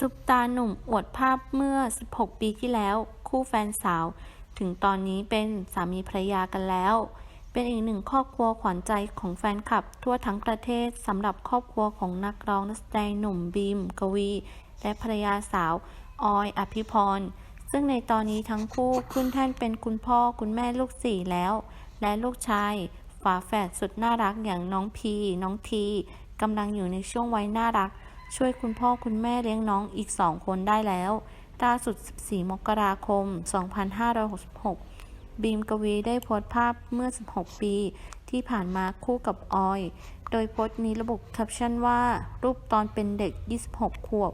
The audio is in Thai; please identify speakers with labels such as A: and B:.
A: ซุปตาหนุ่มอวดภาพเมื่อ 16 ปีที่แล้ว คู่แฟนสาว ถึงตอนนี้เป็นสามีภรรยากันแล้ว เป็นอีกหนึ่งครอบครัวขวัญใจของแฟนคลับ ทั่วทั้งประเทศสำหรับครอบครัวของนักร้องนักแสดงหนุ่มบีม กวี และภรรยาสาว ออย อภิพร ซึ่งในตอนนี้ทั้งคู่ขึ้นแท่นเป็นคุณพ่อคุณแม่ลูกสี่แล้ว และลูกชายฝาแฝดสุดน่ารักอย่างน้องพี น้องทีกำลังอยู่ในช่วงวัยน่ารัก ช่วยคุณพ่อคุณแม่เลี้ยงน้องอีก 2 คนได้แล้วล่าสุด 14 มกราคม 2566 บีมกวีได้โพสต์ภาพเมื่อ 16 ปี ที่ผ่านมาคู่กับออย โดยโพสต์นี้ระบุแคปชั่นว่า รูปตอนเป็นเด็ก 26 ขวบ